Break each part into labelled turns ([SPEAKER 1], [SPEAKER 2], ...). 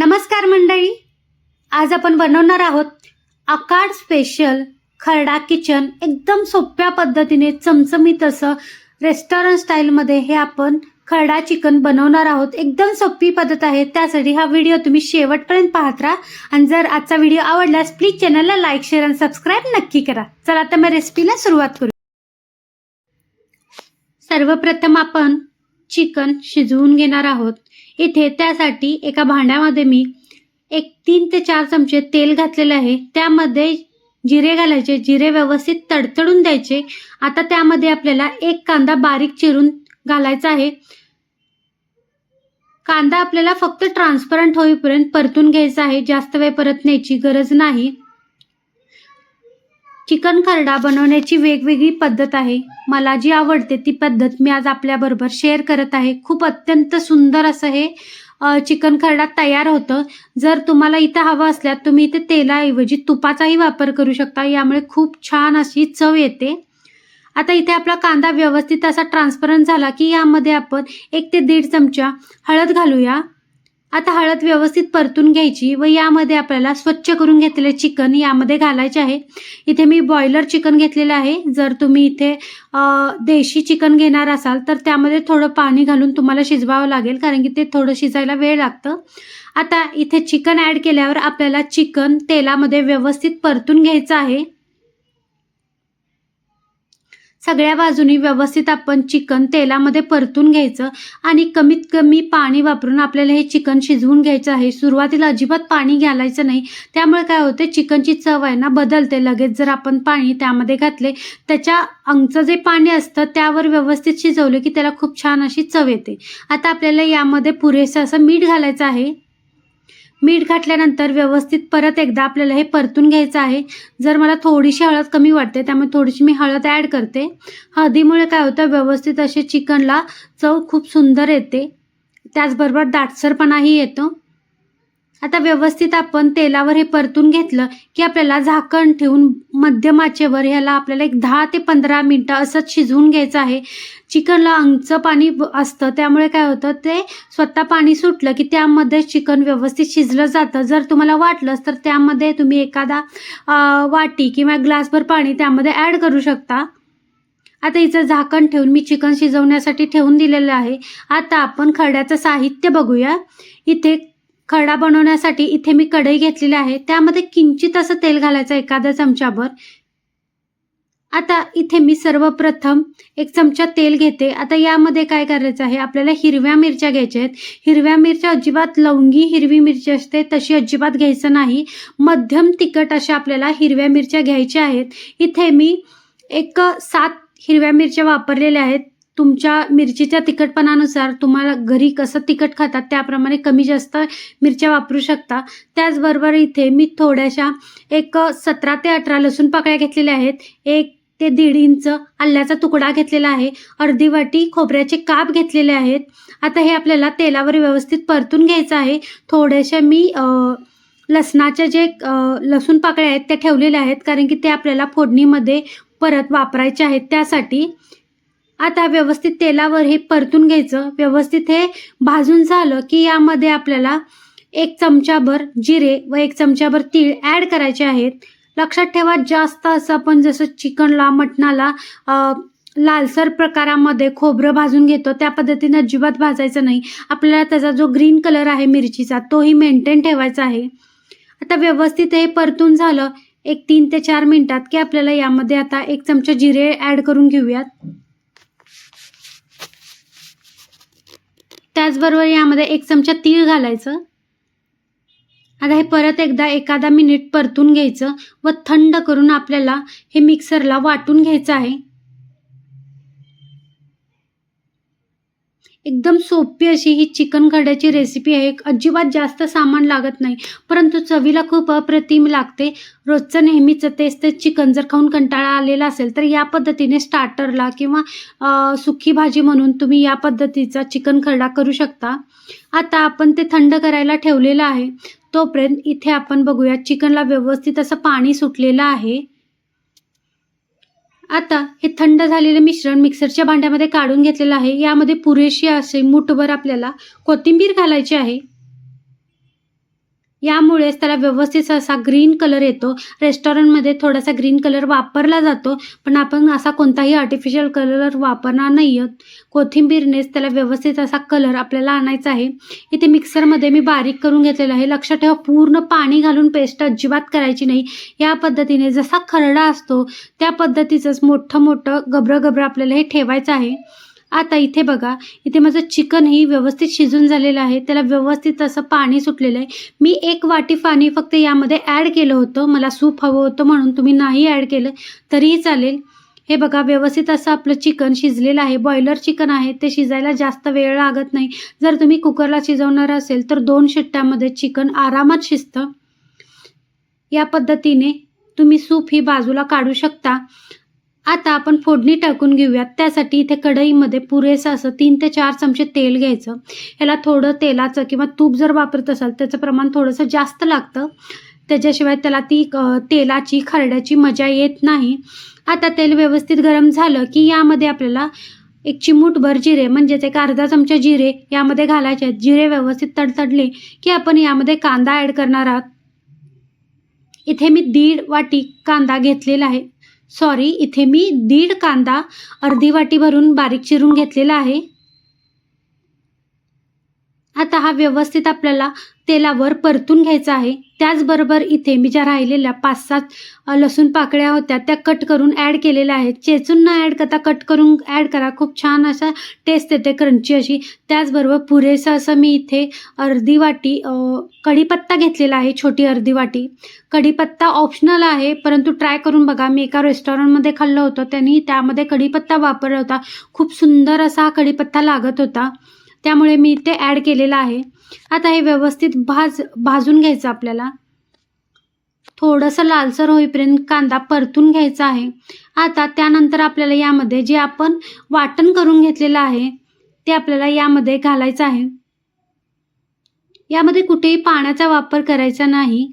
[SPEAKER 1] नमस्कार मंडळी. आज आपण बनवणार आहोत आकाड स्पेशल खरडा किचन एकदम सोप्या पद्धतीने चमचमीत असं रेस्टॉरंट स्टाईलमध्ये हे आपण खरडा चिकन बनवणार आहोत. एकदम सोपी पद्धत आहे. त्यासाठी हा व्हिडिओ तुम्ही शेवटपर्यंत पाहत राहा. आणि जर आजचा व्हिडिओ आवडल्यास प्लीज चॅनलला लाईक शेअर आणि सबस्क्राईब नक्की करा. चला आता मग रेसिपीला सुरुवात करू. सर्वप्रथम आपण चिकन शिजवून घेणार आहोत. इथे त्यासाठी एका भांड्यामध्ये मी एक तीन ते चार चमचे तेल घातलेले आहे. त्यामध्ये जिरे घालायचे. जिरे व्यवस्थित तडतडून द्यायचे. आता त्यामध्ये आपल्याला एक कांदा बारीक चिरून घालायचा आहे. कांदा आपल्याला फक्त ट्रान्सपरंट होईपर्यंत परतून घ्यायचा आहे. जास्त वेळ परतण्याची गरज नाही. चिकन खरडा बनवण्याची वेगवेगळी पद्धत आहे. मला जी आवडते ती पद्धत मी आज आपल्याबरोबर शेअर करत आहे. खूप अत्यंत सुंदर असं हे चिकन खरडा तयार होतं. जर तुम्हाला इथं हवं असल्यास तुम्ही इथे तेलाऐवजी तुपाचाही वापर करू शकता. यामुळे खूप छान अशी चव येते. आता इथे आपला कांदा व्यवस्थित असा ट्रान्सपरंट झाला की यामध्ये आपण एक ते दीड चमचा हळद घालूया. आता हळद व्यवस्थित परतून घ्यायची व यामध्ये आपल्याला स्वच्छ करून घेतलेले चिकन यामध्ये घालायचे आहे. इथे मी बॉयलर चिकन घेतलेलं आहे. जर तुम्ही इथे देशी चिकन घेणार असाल तर त्यामध्ये थोडं पाणी घालून तुम्हाला शिजवावं लागेल कारण की ते थोडं शिजायला वेळ लागतं. आता इथे चिकन ॲड केल्यावर आपल्याला चिकन तेलामध्ये व्यवस्थित परतून घ्यायचं आहे. सगळ्या बाजूनी व्यवस्थित आपण चिकन तेलामध्ये परतून घ्यायचं आणि कमीत कमी पाणी वापरून आपल्याला हे चिकन शिजवून घ्यायचं आहे. सुरुवातीला अजिबात पाणी घालायचं नाही. त्यामुळे काय होते चिकनची चव आहे ना बदलते. लगेच जर आपण पाणी त्यामध्ये घातले त्याच्या अंगचं जे पाणी असतं त्यावर व्यवस्थित शिजवलं की त्याला खूप छान अशी चव येते. आता आपल्याला यामध्ये पुरेसं असं मीठ घालायचं आहे. मीठ घातल्यानंतर व्यवस्थित परत एकदा आपल्याला हे परतून घ्यायचं आहे. जर मला थोडीशी हळद कमी वाटते त्यामुळे थोडीशी मी हळद ॲड करते. हळदीमुळे काय होतं व्यवस्थित असे चिकनला चव खूप सुंदर येते. त्याचबरोबर दाटसरपणाही येतो. आता व्यवस्थित आपण तेलावर हे परतून घेतलं की आपल्याला झाकण ठेवून मध्यमाचेवर ह्याला आपल्याला एक दहा ते पंधरा मिनटं असंच शिजवून घ्यायचं आहे. चिकनला अंगचं पाणी ब- असतं त्यामुळे काय होतं ते स्वतः पाणी सुटलं की त्यामध्ये चिकन व्यवस्थित शिजलं जातं. जर तुम्हाला वाटलंच तर त्यामध्ये तुम्ही एखादा वाटी किंवा ग्लासभर पाणी त्यामध्ये ॲड करू शकता. आता हिचं झाकण ठेवून मी चिकन शिजवण्यासाठी ठेवून दिलेलं आहे. आता आपण खड्याचं साहित्य बघूया. इथे खडा बनवण्यासाठी इथे मी कढई घेतलेली आहे. त्यामध्ये किंचित असं तेल घालायचं एखाद्या चमच्याभर आता इथे मी सर्वप्रथम एक चमचा तेल घेते. आता यामध्ये काय करायचं आहे? आपल्याला हिरव्या मिरच्या घ्यायच्या आहेत. हिरव्या मिरच्या अजिबात लवंगी हिरवी मिरची असते तशी अजिबात घ्यायचं नाही. मध्यम तिखट अशा आपल्याला हिरव्या मिरच्या घ्यायच्या आहेत. इथे मी एक सात हिरव्या मिरच्या वापरलेल्या आहेत. तुमच्या मिरचीच्या तिखटपणानुसार तुम्हाला घरी कसं तिखट खातात त्याप्रमाणे कमी जास्त मिरच्या वापरू शकता. त्याचबरोबर इथे मी थोड्याशा एक सतरा ते अठरा लसूण पाकळ्या घेतलेल्या आहेत. एक ते दीड इंच आल्याचा तुकडा घेतलेला आहे. अर्धी वाटी खोबऱ्याचे काप घेतलेले आहेत. आता हे आपल्याला तेलावर व्यवस्थित परतून घ्यायचं आहे. थोड्याशा मी लसणाच्या जे लसूण पाकळ्या आहेत त्या ठेवलेल्या आहेत. कारण की ते आपल्याला फोडणीमध्ये परत वापरायचे आहेत. त्यासाठी आता व्यवस्थित तेलावर हे परतून घ्यायचं. व्यवस्थित हे भाजून झालं की यामध्ये आपल्याला एक चमचाभर जिरे व एक चमचाभर तीळ ॲड करायचे आहेत. लक्षात ठेवा जास्त असं आपण जसं चिकनला मटणाला लालसर प्रकारामध्ये खोबरं भाजून घेतो त्या पद्धतीने अजिबात भाजायचं नाही. आपल्याला त्याचा जो ग्रीन कलर आहे मिरचीचा तोही मेंटेन ठेवायचा आहे. आता व्यवस्थित हे परतून झालं. एक तीन ते चार मिनिटात की आपल्याला यामध्ये आता एक चमचा जिरे ॲड करून घेऊयात. त्याचबरोबर यामध्ये एक चमचा तीळ घालायचं. आता हे परत एकदा एखादा मिनिट परतून घ्यायचं व थंड करून आपल्याला हे मिक्सरला वाटून घ्यायचं आहे. एकदम सोपी अशी ही चिकन खड्याची रेसिपी आहे. अजिबात जास्त सामान लागत नाही. परंतु चवीला खूप अप्रतिम लागते. रोजचं नेहमीच तेच तेच चिकन जर खाऊन कंटाळा आलेला असेल तर या पद्धतीने स्टार्टरला किंवा अ, सुकी भाजी म्हणून तुम्ही या पद्धतीचा चिकन खरडा करू शकता. आता आपण ते थंड करायला ठेवलेलं आहे. तोपर्यंत इथे आपण बघूया चिकनला व्यवस्थित असं पाणी सुटलेलं आहे. आता हे थंड झालेलं मिश्रण मिक्सरच्या भांड्यामध्ये काढून घेतलेलं आहे. यामध्ये पुरेशी असे मुठभर आपल्याला कोथिंबीर घालायची आहे. यामुळेच त्याला व्यवस्थित असा ग्रीन कलर येतो. रेस्टॉरंटमध्ये थोडासा ग्रीन कलर वापरला जातो. पण आपण असा कोणताही आर्टिफिशियल कलर वापरणार नाही आहोत कोथिंबीरनेच त्याला व्यवस्थित असा कलर आपल्याला आणायचा आहे. इथे मिक्सरमध्ये मी बारीक करून घेतलेलं आहे. लक्षात ठेवा पूर्ण पाणी घालून पेस्ट अजिबात करायची नाही. या पद्धतीने जसा खरडा असतो त्या पद्धतीचंच मोठं मोठं गबरं गबरं आपल्याला हे ठेवायचं आहे. आता इथे बघा इथे माझं चिकनही व्यवस्थित शिजून झालेलं आहे. त्याला व्यवस्थित असं पाणी सुटलेलं आहे. मी एक वाटी पाणी फक्त यामध्ये ॲड केलं होतं. मला सूप हवं होतं म्हणून तुम्ही नाही ॲड केलं तरीही चालेल. हे बघा व्यवस्थित असं आपलं चिकन शिजलेलं आहे. बॉयलर चिकन आहे. ते शिजायला जास्त वेळ लागत नाही. जर तुम्ही कुकरला शिजवणार असेल तर दोन शिट्ट्यामध्ये चिकन आरामात शिजतं. या पद्धतीने तुम्ही सूप ही बाजूला काढू शकता. आता आपण फोडणी टाकून घेऊयात. त्यासाठी इथे कढईमध्ये पुरेसं असं तीन ते चार चमचे तेल घ्यायचं. ह्याला थोडं तेलाचं किंवा तूप जर वापरत असाल त्याचं प्रमाण थोडंसं जास्त लागतं. त्याच्याशिवाय त्याला ती तेलाची खरड्याची मजा येत नाही. आता तेल व्यवस्थित गरम झालं की यामध्ये आपल्याला एक चिमूटभर जिरे म्हणजेच एक अर्धा चमचा जिरे यामध्ये घालायचे आहेत. जिरे व्यवस्थित तडतडले की आपण यामध्ये कांदा ॲड करणार आहात. इथे मी दीड वाटी कांदा घेतलेला आहे. सॉरी इथे मी दीड कांदा अर्धी वाटी भरून बारीक चिरून घेतलेला आहे. आता हा व्यवस्थित आपल्याला तेलावर परतून घ्यायचा आहे. त्याचबरोबर इथे मी ज्या राहिलेल्या पाच सात लसूण पाकळ्या होत्या त्या कट करून ॲड केलेल्या आहेत. चेचून न ॲड करता कट करून ॲड करा. खूप छान असा टेस्ट येते क्रंची अशी. त्याचबरोबर पुरेसं असं मी इथे अर्धी वाटी कढीपत्ता घेतलेला आहे छोटी अर्धी वाटी. कढीपत्ता ऑप्शनल आहे परंतु ट्राय करून बघा. मी एका रेस्टॉरंटमध्ये खाल्लं होतं त्यांनी त्यामध्ये कढीपत्ता वापरला होता. खूप सुंदर असा हा कढीपत्ता लागत होता. त्यामुळे मी ते ॲड केलेलं आहे. आता हे व्यवस्थित भाज भाजून घ्यायचं आपल्याला. थोडंसं लालसर होईपर्यंत कांदा परतून घ्यायचा आहे. आता त्यानंतर आपल्याला यामध्ये जे आपण वाटण करून घेतलेलं आहे ते आपल्याला यामध्ये घालायचं आहे. यामध्ये कुठेही पाण्याचा वापर करायचा नाही.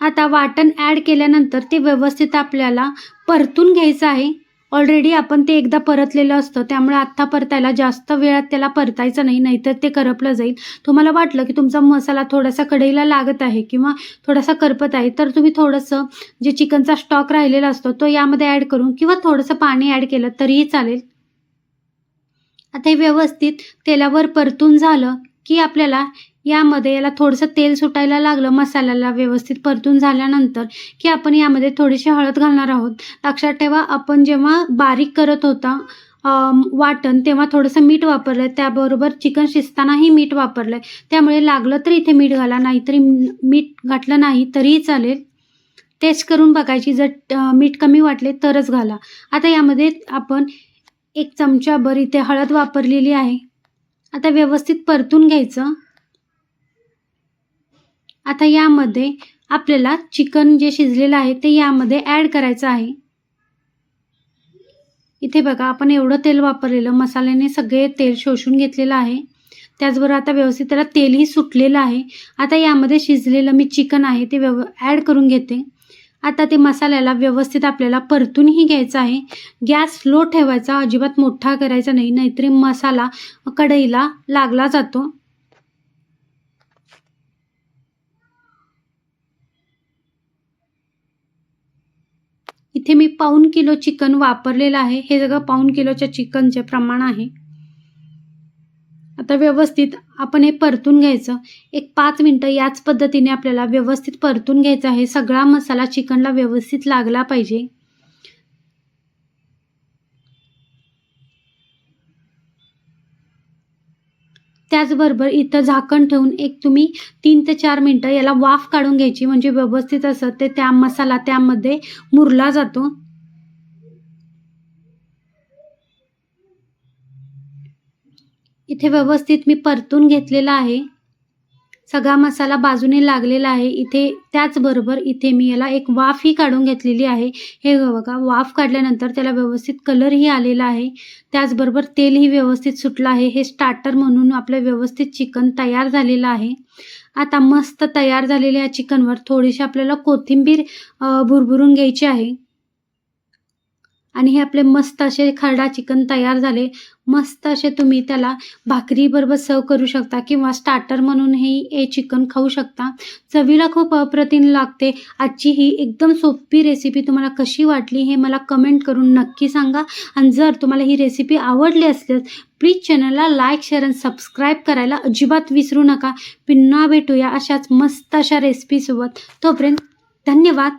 [SPEAKER 1] आता वाटण ॲड केल्यानंतर ते व्यवस्थित आपल्याला परतून घ्यायचं आहे. ऑलरेडी आपण ते एकदा परतलेलं असतं त्यामुळे आत्ता परतायला जास्त वेळात त्याला परतायचं नाही नाहीतर ते करपलं जाईल. तुम्हाला वाटलं की तुमचा मसाला थोडासा कढईला लागत आहे किंवा थोडासा करपत आहे तर तुम्ही थोडंसं जे चिकनचा स्टॉक राहिलेला असतो तो यामध्ये ॲड करून किंवा थोडंसं पाणी ॲड केलं तरीही चालेल. आता हे व्यवस्थित तेलावर परतून झालं की आपल्याला यामध्ये याला थोडंसं तेल सुटायला लागलं मसाल्याला व्यवस्थित परतून झाल्यानंतर की आपण यामध्ये थोडीशी हळद घालणार आहोत. लक्षात ठेवा आपण जेव्हा बारीक करत होता वाटण तेव्हा थोडंसं मीठ वापरलं आहे त्याबरोबर चिकन शिजतानाही मीठ वापरलं आहे त्यामुळे लागलं तर इथे मीठ घाला नाहीतरी मीठ घातलं नाही तरीही चालेल. टेस्ट करून बघायची जर मीठ कमी वाटले तरच घाला. आता यामध्ये आपण एक चमचाभर इथे हळद वापरलेली आहे. आता व्यवस्थित परतून घ्यायचं. आता यामध्ये आपल्याला चिकन जे शिजलेलं आहे ते यामध्ये ॲड करायचं आहे. इथे बघा आपण एवढं तेल वापरलेलं मसाल्याने सगळे तेल शोषून घेतलेलं आहे. त्याचबरोबर आता व्यवस्थित त्याला तेलही सुटलेलं आहे. आता यामध्ये शिजलेलं मी चिकन आहे ते व्यव ॲड करून घेते. आता ते मसाल्याला व्यवस्थित आपल्याला परतूनही घ्यायचं आहे. गॅस स्लो ठेवायचा अजिबात मोठा करायचा नाही नाहीतरी मसाला कढईला लागला जातो. इथे मी पाऊन किलो चिकन वापरलेलं आहे. हे सगळं पाऊन किलोच्या चिकनचे प्रमाण आहे. आता व्यवस्थित आपण हे परतून घ्यायचं. एक पाच मिनटं याच पद्धतीने आपल्याला व्यवस्थित परतून घ्यायचं आहे. सगळा मसाला चिकनला व्यवस्थित लागला पाहिजे. त्याचबरोबर इथं झाकण ठेवून एक तुम्ही तीन ते चार मिनटं याला वाफ काढून घ्यायची. म्हणजे व्यवस्थित असं ते त्या मसाला त्यामध्ये मुरला जातो. इथे व्यवस्थित मी परतून घेतलेला आहे. सगळा मसाला बाजूने लागलेला आहे. इथे त्याचबरोबर इथे मी याला एक वाफही काढून घेतलेली आहे. हे बघा वाफ काढल्यानंतर त्याला व्यवस्थित कलरही आलेला आहे. त्याचबरोबर तेलही व्यवस्थित सुटलं आहे. हे स्टार्टर म्हणून आपलं व्यवस्थित चिकन तयार झालेलं आहे. आता मस्त तयार झालेल्या या चिकनवर थोडीशी आपल्याला कोथिंबीर भुरभुरून घ्यायची आहे. आणि हे आपले मस्त असे खरडा चिकन तयार झाले. मस्त असे तुम्ही त्याला भाकरीबरोबर सर्व करू शकता किंवा स्टार्टर म्हणूनही हे चिकन खाऊ शकता. चवीला खूप अप्रतिम लागते. आजची ही एकदम सोपी रेसिपी तुम्हाला कशी वाटली हे मला कमेंट करून नक्की सांगा. आणि जर तुम्हाला ही रेसिपी आवडली असेल प्लीज चॅनलला लाईक शेअर आणि सबस्क्राईब करायला अजिबात विसरू नका. पुन्हा भेटूया अशाच मस्त अशा रेसिपीसोबत तोपर्यंत धन्यवाद.